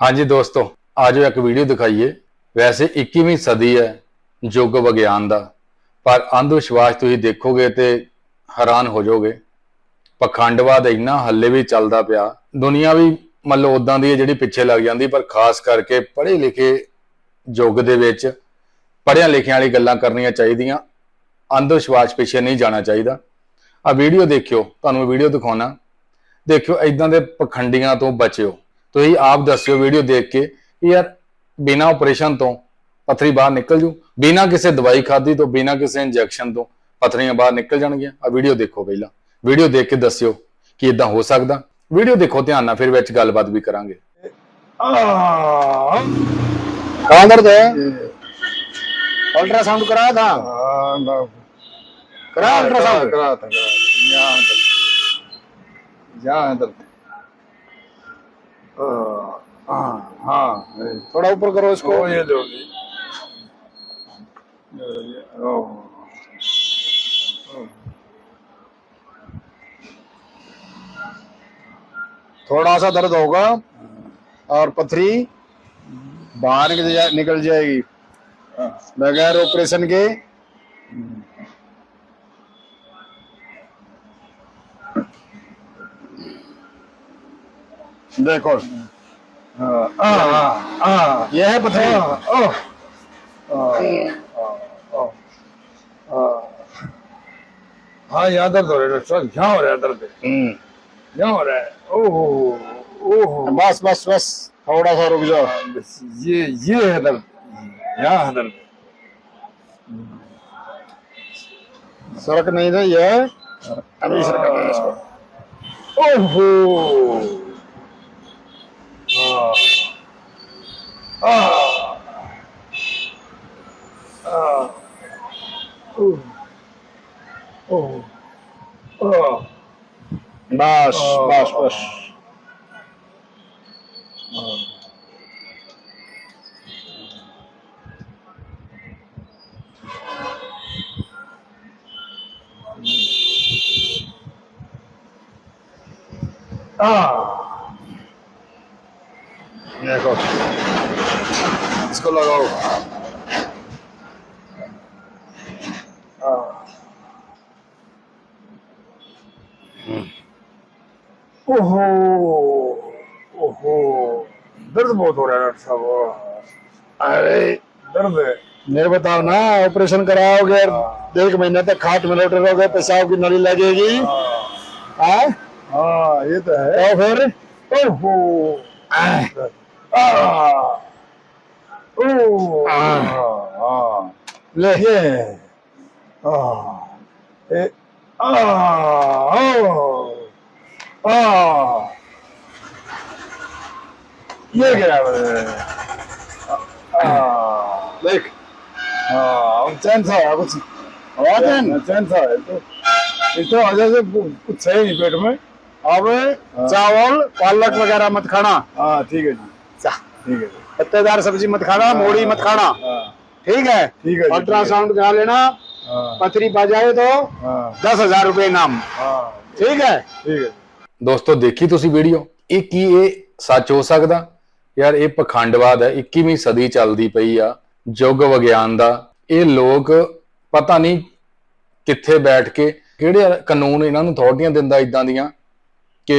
ਹਾਂਜੀ ਦੋਸਤੋ ਆਜੋ ਇੱਕ ਵੀਡੀਓ ਦਿਖਾਈਏ। ਵੈਸੇ 21ਵੀਂ ਸਦੀ ਹੈ ਯੁੱਗ ਵਿਗਿਆਨ ਦਾ, ਪਰ ਅੰਧ ਵਿਸ਼ਵਾਸ ਤੁਸੀਂ ਦੇਖੋਗੇ ਤੇ ਹੈਰਾਨ ਹੋ ਜਾਓਗੇ। ਪਖੰਡਵਾਦ ਇੰਨਾ ਹੱਲੇ ਵੀ ਚੱਲਦਾ ਪਿਆ। ਦੁਨੀਆ ਵੀ ਮੰਨ ਲਓ ਉਦਾਂ ਦੀ ਹੈ ਜਿਹੜੀ ਪਿੱਛੇ ਲੱਗ ਜਾਂਦੀ, ਪਰ ਖਾਸ ਕਰਕੇ ਪੜ੍ਹੇ ਲਿਖੇ ਯੁੱਗ ਦੇ ਵਿੱਚ ਪੜ੍ਹਿਆਂ ਲਿਖਿਆਂ ਵਾਲੀ ਗੱਲਾਂ ਕਰਨੀਆਂ ਚਾਹੀਦੀਆਂ। ਅੰਧ ਵਿਸ਼ਵਾਸ ਪਿੱਛੇ ਨਹੀਂ ਜਾਣਾ ਚਾਹੀਦਾ। ਆ ਵੀਡੀਓ ਦੇਖਿਓ, ਤੁਹਾਨੂੰ ਵੀਡੀਓ ਦਿਖਾਉਣਾ। ਦੇਖਿਓ ਇਦਾਂ ਦੇ ਪਖੰਡੀਆਂ ਤੋਂ ਬਚਿਓ। ਤੁਸੀਂ ਆਪ ਦੱਸਿਓ ਵੀਡੀਓ ਦੇਖ ਕੇ ਕਿ ਯਾਰ ਬਿਨਾ ਆਪਰੇਸ਼ਨ ਤੋਂ ਪਥਰੀ ਬਾਹਰ ਨਿਕਲ ਜੂ ਬਿਨਾ ਕਿਸੇ ਦਵਾਈ ਖਾਦੀ ਤੋਂ ਬਿਨਾ ਕਿਸੇ ਇੰਜੈਕਸ਼ਨ ਤੋਂ ਪਥਰੀਆਂ ਬਾਹਰ ਨਿਕਲ ਜਾਣਗੀਆਂ ਆ ਵੀਡੀਓ ਦੇਖੋ ਪਹਿਲਾਂ ਵੀਡੀਓ ਦੇਖ ਕੇ ਦੱਸਿਓ ਕਿ ਇਦਾਂ ਹੋ ਸਕਦਾ ਵੀਡੀਓ ਦੇਖੋ ਧਿਆਨ ਨਾਲ ਫਿਰ ਵਿੱਚ ਗੱਲਬਾਤ ਵੀ ਕਰਾਂਗੇ कहाँ दर्द है अल्ट्रासाउंड कराया था कराया अल्ट्रासाउंड करा था करा यहाँ दर्द यहाँ दर्द हाँ हाँ थोड़ा ऊपर करो इसको। ये दो ये थोड़ा सा दर्द होगा और पथरी बाहर निकल जाएगी। बगैर ऑपरेशन के। देखो। हाँ हाँ हाँ यह है पथरी। हाँ यहाँ दर्द हो रहा है डॉक्टर यहाँ हो रहा है दर्द। हम्म, यहाँ हो रहा है। ओहो ओहो। बस बस बस थोड़ा सा रुक जाओ। ये ये है दर्द। यहाँ है दर्द। सड़क नहीं था यह अभी सरक है ओहो। বাস বাস বাস Ah. Yeah, gotcha. इसको लगाओ ओहो ओहो दर्द बहुत हो रहा है डॉक्टर साहब। अरे। दर्द है। मेरे बताओ ना ऑपरेशन कराओगे एक महीने तक खाट में लौटे रहोगे पेशाब की नली लगेगी। हाँ। हाँ? ये तो है। तो फिर? ओहो। आ ओह हाँ ले ये आ ए आ ओ आ ये क्या है आ देख हाँ हम चैन था है कुछ आवाज है चैन था है तो इसको वजह से कुछ है नहीं पेट में अब चावल पालक वगैरह मत खाना हाँ ठीक है जी चा- ठीक है जी पत्तेदार सब्जी मत खाना मोड़ी मत खाना हाँ ठीक है ठीक है जी, अल्ट्रासाउंड करा लेना हाँ पथरी पा जाए तो हाँ दस हजार रुपये इनाम हाँ ठीक है ठीक है ਦੋਸਤੋ ਦੇਖੀ ਤੁਸੀਂ ਵੀਡੀਓ ਇਹ ਕੀ ਇਹ ਸੱਚ ਹੋ ਸਕਦਾ ਯਾਰ ਇਹ ਪਖੰਡਵਾਦ ਹੈ 21ਵੀਂ ਸਦੀ ਚੱਲਦੀ ਪਈ ਆ ਯੁੱਗ ਵਿਗਿਆਨ ਦਾ ਇਹ ਲੋਕ ਪਤਾ ਨਹੀਂ ਕਿੱਥੇ ਬੈਠ ਕੇ ਕਿਹੜੇ ਕਾਨੂੰਨ ਇਹਨਾਂ ਨੂੰ ਅਥਾਰਟੀਆਂ ਦਿੰਦਾ ਇਦਾਂ ਦੀਆਂ ਕਿ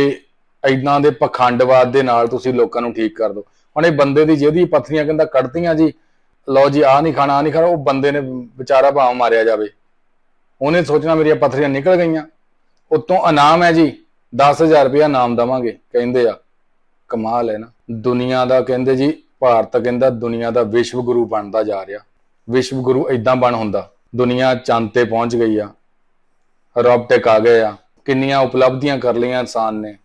ਇਦਾਂ ਦੇ ਪਖੰਡਵਾਦ ਦੇ ਨਾਲ ਤੁਸੀਂ ਲੋਕਾਂ ਨੂੰ ਠੀਕ ਕਰ ਦਿਓ ਹੁਣ ਇਹ ਬੰਦੇ ਦੀ ਜਿਹਦੀ ਪੱਥਰੀਆਂ ਕਹਿੰਦਾ ਕੱਢਤੀਆਂ ਜੀ, ਲਓ ਜੀ ਆ ਨਹੀਂ ਖਾਣਾ ਆ ਨਹੀਂ ਖਾਣਾ, ਉਹ ਬੰਦੇ ਨੇ ਵਿਚਾਰਾ ਭਾਵ ਮਾਰਿਆ ਜਾਵੇ। ਉਹਨੇ ਸੋਚਣਾ ਮੇਰੀਆਂ ਪੱਥਰੀਆਂ ਨਿਕਲ ਗਈਆਂ। ਉਤੋਂ ਇਨਾਮ ਹੈ ਜੀ 10000 ਰੁਪਇਆ ਇਨਾਮ ਦਵਾਂਗੇ, ਕਹਿੰਦੇ ਆ, ਕਮਾਲ ਹੈ ਨਾ। ਦੁਨੀਆ ਦਾ ਕਹਿੰਦੇ ਜੀ, ਭਾਰਤ ਕਹਿੰਦਾ ਦੁਨੀਆ ਦਾ ਵਿਸ਼ਵ ਗੁਰੂ ਬਣਦਾ ਜਾ ਰਿਹਾ। ਵਿਸ਼ਵ ਗੁਰੂ ਇਦਾਂ ਬਣ ਹੁੰਦਾ, ਦੁਨੀਆ ਚੰਦ ਤੇ ਪਹੁੰਚ ਗਈ ਆ, ਰੱਬ ਟਿਕ ਆ ਗਏ ਆ, ਕਿੰਨੀਆਂ ਉਪਲਬਧੀਆਂ ਕਰ ਲਈਆਂ ਇਨਸਾਨ ਨੇ,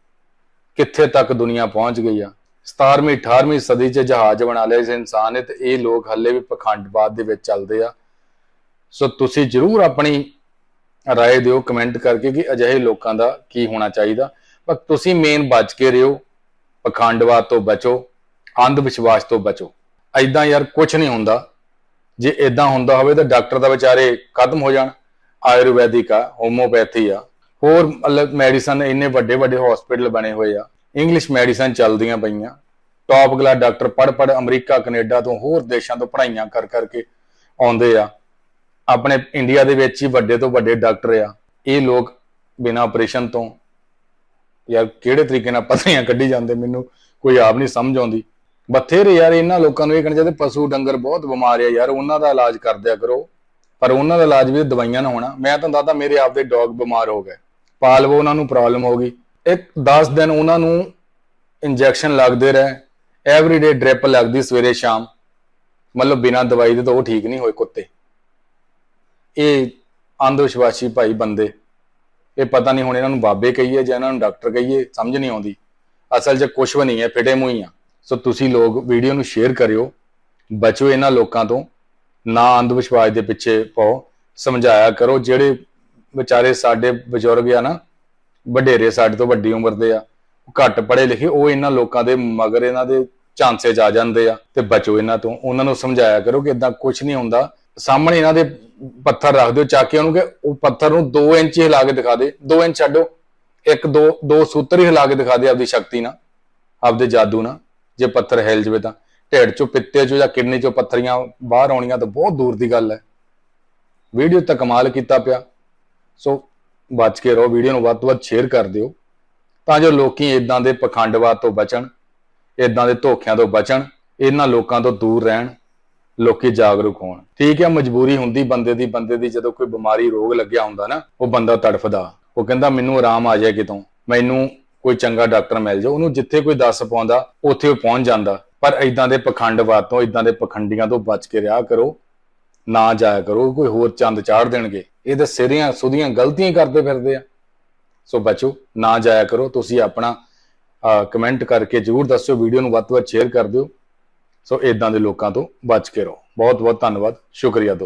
ਕਿੱਥੇ ਤੱਕ ਦੁਨੀਆ ਪਹੁੰਚ ਗਈ ਆ। 17ਵੀਂ 18ਵੀਂ ਸਦੀ 'ਚ ਜਹਾਜ਼ ਬਣਾ ਲਏ ਇਸ ਇਨਸਾਨ ਨੇ ਤੇ ਇਹ ਲੋਕ ਹੱਲੇ ਵੀ ਪਖੰਡਵਾਦ ਦੇ ਵਿੱਚ ਚੱਲਦੇ ਆ। ਸੋ ਤੁਸੀਂ ਜਰੂਰ ਆਪਣੀ ਰਾਏ ਦਿਓ, ਕਮੈਂਟ ਕਰਕੇ ਕਿ ਅਜਿਹੇ ਲੋਕਾਂ ਦਾ ਕੀ ਹੋਣਾ ਚਾਹੀਦਾ। ਪਰ ਤੁਸੀਂ ਮੇਨ ਬਚ ਕੇ ਰਹੋ, ਪਖੰਡਵਾਦ ਤੋਂ ਬਚੋ ਅੰਧ ਵਿਸ਼ਵਾਸ ਤੋਂ ਬਚੋ। ਐਦਾਂ ਯਾਰ ਕੁਝ ਨਹੀਂ ਹੁੰਦਾ। ਜੇ ਇਦਾਂ ਹੁੰਦਾ ਹੋਵੇ ਤਾਂ ਡਾਕਟਰ ਦਾ ਵਿਚਾਰੇ ਖਤਮ ਹੋ ਜਾਣ। ਆਯੁਰਵੈਦਿਕ ਆ ਹੋਮੋਪੈਥੀ ਆ। ਹੋਰ ਮਤਲਬ ਮੈਡੀਸਨ ਇੰਨੇ ਵੱਡੇ ਵੱਡੇ ਹਸਪੀਟਲ ਬਣੇ ਹੋਏ ਆ। ਇੰਗਲਿਸ਼ ਮੈਡੀਸਨ ਚੱਲਦੀਆਂ ਪਈਆਂ। ਟੌਪ ਕਲਾਸ ਡਾਕਟਰ ਪੜ ਪੜ ਅਮਰੀਕਾ, ਕੈਨੇਡਾ ਤੋਂ ਹੋਰ ਦੇਸ਼ਾਂ ਤੋਂ ਪੜ੍ਹਾਈਆਂ ਕਰ ਕਰਕੇ ਆਉਂਦੇ ਆ। ਆਪਣੇ ਇੰਡੀਆ ਦੇ ਵਿੱਚ ਹੀ ਵੱਡੇ ਤੋਂ ਵੱਡੇ ਡਾਕਟਰ ਆ। ਇਹ ਲੋਕ ਬਿਨਾਂ ਆਪਰੇਸ਼ਨ ਤੋਂ ਯਾਰ ਕਿਹੜੇ ਤਰੀਕੇ ਨਾਲ ਪਥਰੀਆਂ ਕੱਢੀ ਜਾਂਦੇ, ਮੈਨੂੰ ਕੋਈ ਆਪ ਨਹੀਂ ਸਮਝ ਆਉਂਦੀ। ਬਥੇਰੇ ਯਾਰ ਇਹਨਾਂ ਲੋਕਾਂ ਨੂੰ ਇਹ ਕਹਿਣਾ ਚਾਹੀਦਾ ਪਸ਼ੂ ਡੰਗਰ ਬਹੁਤ ਬਿਮਾਰ ਆ ਯਾਰ, ਉਹਨਾਂ ਦਾ ਇਲਾਜ ਕਰ ਦਿਆ ਕਰੋ। ਪਰ ਉਹਨਾਂ ਦਾ ਇਲਾਜ ਵੀ ਦਵਾਈਆਂ ਨਾਲ ਹੋਣਾ। ਮੈਂ ਤਾਂ ਦੱਸਦਾ ਮੇਰੇ ਆਪ ਦੇ ਡੌਗ ਬਿਮਾਰ ਹੋ ਗਏ। ਪਾਲਵੋ ਉਹਨਾਂ ਨੂੰ ਪ੍ਰੋਬਲਮ ਹੋ ਗਈ। ਇੱਕ 10 ਦਿਨ ਉਹਨਾਂ ਨੂੰ ਇੰਜੈਕਸ਼ਨ ਲੱਗਦੇ ਰਹੇ ਐਵਰੀਡੇ ਡ੍ਰਿਪ ਲੱਗਦੀ ਸਵੇਰੇ ਸ਼ਾਮ। ਮਤਲਬ ਬਿਨਾਂ ਦਵਾਈ ਦੇ ਤਾਂ ਉਹ ਠੀਕ ਨਹੀਂ ਹੋਏ ਕੁੱਤੇ। ਇਹ ਅੰਧ ਵਿਸ਼ਵਾਸੀ ਭਾਈ ਬੰਦੇ। ਇਹ ਪਤਾ ਨਹੀਂ ਹੁਣ ਇਹਨਾਂ ਨੂੰ ਬਾਬੇ ਕਹੀਏ ਜਾਂ ਇਹਨਾਂ ਨੂੰ ਡਾਕਟਰ ਕਹੀਏ, ਸਮਝ ਨਹੀਂ ਆਉਂਦੀ। ਅਸਲ 'ਚ ਕੁਛ ਵੀ ਨਹੀਂ ਹੈ, ਫਿਟੇ ਮੂੰਹ ਹੀ ਆ। ਸੋ ਤੁਸੀਂ ਲੋਕ ਵੀਡੀਓ ਨੂੰ ਸ਼ੇਅਰ ਕਰਿਓ ਬਚੋ ਇਹਨਾਂ ਲੋਕਾਂ ਤੋਂ। ਨਾ ਅੰਧ ਵਿਸ਼ਵਾਸ ਦੇ ਪਿੱਛੇ ਪਾਓ, ਸਮਝਾਇਆ ਕਰੋ। ਜਿਹੜੇ ਵਿਚਾਰੇ ਸਾਡੇ ਬਜ਼ੁਰਗ ਆ ਨਾ ਵਡੇਰੇ ਸਾਡੇ ਤੋਂ ਵੱਡੀ ਉਮਰ ਦੇ ਆ। ਘੱਟ ਪੜ੍ਹੇ ਲਿਖੇ, ਉਹ ਇਹਨਾਂ ਲੋਕਾਂ ਦੇ ਮਗਰ ਇਹਨਾਂ ਦੇ ਝਾਂਸੇ ਜਾ ਜਾਂਦੇ ਆ ਤੇ ਬਚੋ ਇਹਨਾਂ ਤੋਂ। ਉਹਨਾਂ ਨੂੰ ਸਮਝਾਇਆ ਕਰੋ ਕਿ ਇਦਾਂ ਕੁਝ ਨਹੀਂ ਹੁੰਦਾ। ਸਾਹਮਣੇ ਇਹਨਾਂ ਦੇ ਪੱਥਰ ਰੱਖ ਦਿਓ, ਚੱਕ ਕੇ ਉਹਨੂੰ ਕਿ ਉਹ ਪੱਥਰ ਨੂੰ 2 ਇੰਚ ਹਿਲਾ ਕੇ ਦਿਖਾ ਦੇ। 2 ਇੰਚ ਛੱਡੋ। ਇੱਕ, ਦੋ ਦੋ ਸੂਤਰ ਹੀ ਹਿਲਾ ਕੇ ਦਿਖਾ ਦੇ ਆਪਦੀ ਸ਼ਕਤੀ ਨਾਲ, ਆਪਦੇ ਜਾਦੂ ਨਾਲ। ਜੇ ਪੱਥਰ ਹਿਲ ਜਵੇ ਤਾਂ। ਢੇਡ ਚੋਂ, ਪਿੱਤੇ ਚੋਂ ਜਾਂ ਕਿਡਨੀ ਚੋਂ ਪੱਥਰੀਆਂ ਬਾਹਰ ਆਉਣੀਆਂ ਤਾਂ ਬਹੁਤ ਦੂਰ ਦੀ ਗੱਲ ਹੈ। ਵੀਡੀਓ ਤਾਂ ਕਮਾਲ ਕੀਤਾ ਪਿਆ। ਸੋ ਬਚ ਕੇ ਰਹੋ ਵੀਡੀਓ ਨੂੰ ਵੱਧ ਤੋਂ ਵੱਧ ਸ਼ੇਅਰ ਕਰ ਦਿਓ, ਤਾਂ ਜੋ ਲੋਕੀ ਇਦਾਂ ਦੇ ਪਖੰਡਵਾਦ ਤੋਂ ਬਚਣ ਇਦਾਂ ਦੇ ਧੋਖਿਆਂ ਤੋਂ ਬਚਣ, ਇਹਨਾਂ ਲੋਕਾਂ ਤੋਂ ਦੂਰ ਰਹਿਣ, ਲੋਕੀ ਜਾਗਰੂਕ ਹੋਣ। ਠੀਕ ਹੈ, ਮਜਬੂਰੀ ਹੁੰਦੀ ਬੰਦੇ ਦੀ ਬੰਦੇ ਦੀ ਜਦੋਂ ਕੋਈ ਬਿਮਾਰੀ, ਰੋਗ ਲੱਗਿਆ ਹੁੰਦਾ ਨਾ, ਉਹ ਬੰਦਾ ਤੜਫਦਾ। ਉਹ ਕਹਿੰਦਾ, ਮੈਨੂੰ ਆਰਾਮ ਆ ਜਾਏ ਕਿਤੋਂ? ਮੈਨੂੰ ਕੋਈ ਚੰਗਾ ਡਾਕਟਰ ਮਿਲ ਜਾਏ। ਉਹਨੂੰ ਜਿੱਥੇ ਕੋਈ ਦੱਸ ਪਾਉਂਦਾ, ਉੱਥੇ ਉਹ ਪਹੁੰਚ ਜਾਂਦਾ। ਪਰ ਇਦਾਂ ਦੇ ਪਖੰਡਵਾਦ ਤੋਂ ਇਦਾਂ ਦੇ ਪਖੰਡੀਆਂ ਤੋਂ ਬਚ ਕੇ ਰਿਹਾ ਕਰੋ, ਨਾ ਜਾਇਆ ਕਰੋ। ਕੋਈ ਹੋਰ ਚੰਦ ਚਾੜ ਦੇਣਗੇ। ਇਹ ਤਾਂ ਸਿਰੀਆਂ ਸੁਧੀਆਂ ਗਲਤੀਆਂ ਕਰਦੇ ਫਿਰਦੇ ਆ। ਸੋ ਬਚੋ, ਨਾ ਜਾਇਆ ਕਰੋ। ਤੁਸੀਂ ਆਪਣਾ ਕਮੈਂਟ ਕਰਕੇ ਜਰੂਰ ਦੱਸਿਓ ਵੀਡੀਓ ਨੂੰ ਵੱਧ ਤੋਂ ਵੱਧ ਸ਼ੇਅਰ ਕਰ ਦਿਓ। ਸੋ ਇਦਾਂ ਦੇ ਲੋਕਾਂ ਤੋਂ ਬਚ ਕੇ ਰਹੋ। ਬਹੁਤ ਬਹੁਤ ਧੰਨਵਾਦ। ਸ਼ੁਕਰੀਆ ਦੋਸਤੋ।